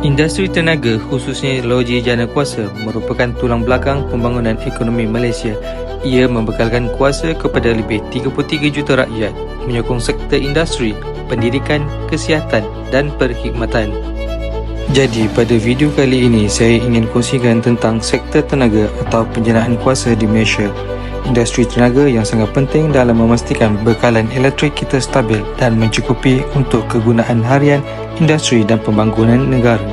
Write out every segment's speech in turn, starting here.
Industri tenaga khususnya loji jana kuasa merupakan tulang belakang pembangunan ekonomi Malaysia. Ia membekalkan kuasa kepada lebih 33 juta rakyat, menyokong sektor industri, pendidikan, kesihatan dan perkhidmatan. Jadi pada video kali ini saya ingin kongsikan tentang sektor tenaga atau penjenaan kuasa di Malaysia. Industri tenaga yang sangat penting dalam memastikan bekalan elektrik kita stabil dan mencukupi untuk kegunaan harian industri dan pembangunan negara.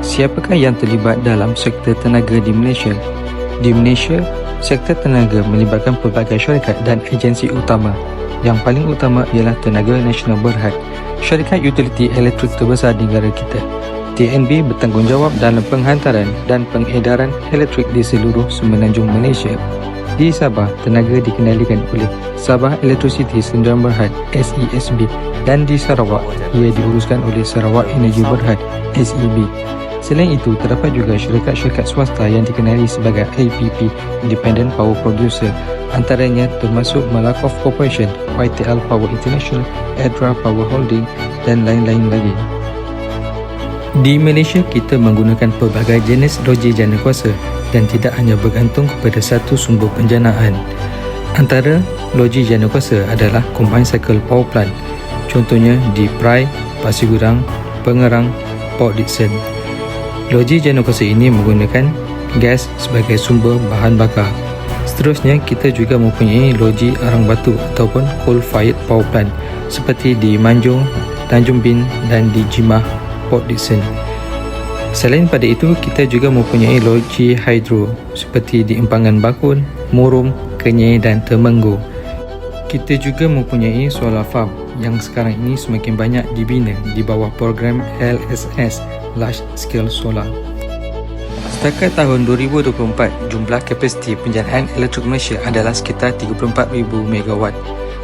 Siapakah yang terlibat dalam sektor tenaga di Malaysia? Di Malaysia, sektor tenaga melibatkan pelbagai syarikat dan agensi utama. Yang paling utama ialah Tenaga Nasional Berhad, syarikat utiliti elektrik terbesar di negara kita. TNB bertanggungjawab dalam penghantaran dan pengedaran elektrik di seluruh semenanjung Malaysia. Di Sabah, tenaga dikendalikan oleh Sabah Electricity Sdn Berhad SESB dan di Sarawak, ia diuruskan oleh Sarawak Energy Berhad SEB. Selain itu, terdapat juga syarikat-syarikat swasta yang dikenali sebagai IPP Independent Power Producer antaranya termasuk Malakoff Corporation, YTL Power International, Edra Power Holding dan lain-lain lagi. Di Malaysia, kita menggunakan pelbagai jenis loji jana kuasa dan tidak hanya bergantung kepada satu sumber penjanaan. Antara loji jana kuasa adalah Combined Cycle Power Plant, contohnya di Prai, Pasir Gudang, Pengerang, Port Dickson. Loji jana kuasa ini menggunakan gas sebagai sumber bahan bakar. Seterusnya, kita juga mempunyai loji arang batu ataupun coal-fired power plant seperti di Manjung, Tanjung Bin dan di Jimah, Port Dickson. Selain pada itu, kita juga mempunyai loji hidro seperti di Empangan Bakun, Murum, Kenyai dan Temenggu. Kita juga mempunyai solar farm yang sekarang ini semakin banyak dibina di bawah program LSS Large Scale Solar. Setakat tahun 2024, jumlah kapasiti penjanaan elektrik Malaysia adalah sekitar 34,000 megawatt.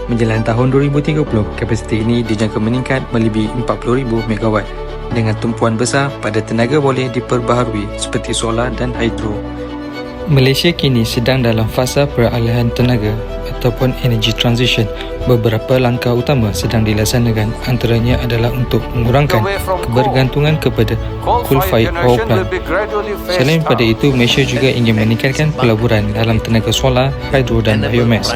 Menjelang tahun 2030, kapasiti ini dijangka meningkat melebihi 40,000 megawatt dengan tumpuan besar pada tenaga boleh diperbaharui seperti solar dan hidro. Malaysia kini sedang dalam fasa peralihan tenaga ataupun energy transition. Beberapa langkah utama sedang dilaksanakan antaranya adalah untuk mengurangkan kebergantungan kepada coal-fired power plant. Selain pada itu, Malaysia juga ingin meningkatkan pelaburan dalam tenaga solar, hidro dan biomass,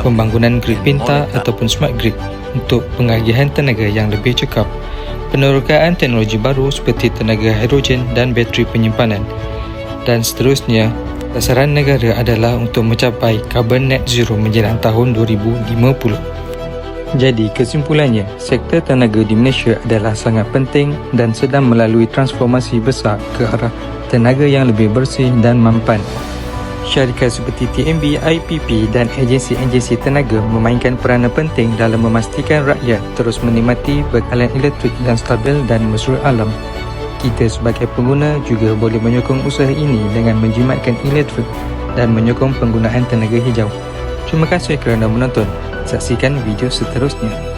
pembangunan grid pintar ataupun smart grid untuk pengagihan tenaga yang lebih cekap, penerokaan teknologi baru seperti tenaga hidrogen dan bateri penyimpanan dan seterusnya sasaran negara adalah untuk mencapai carbon net zero menjelang tahun 2050. Jadi kesimpulannya, sektor tenaga di Malaysia adalah sangat penting dan sedang melalui transformasi besar ke arah tenaga yang lebih bersih dan mampan. Syarikat seperti TMB, IPP dan agensi-agensi tenaga memainkan peranan penting dalam memastikan rakyat terus menikmati bekalan elektrik dan stabil dan mesra alam. Kita sebagai pengguna juga boleh menyokong usaha ini dengan menjimatkan elektrik dan menyokong penggunaan tenaga hijau. Terima kasih kerana menonton. Saksikan video seterusnya.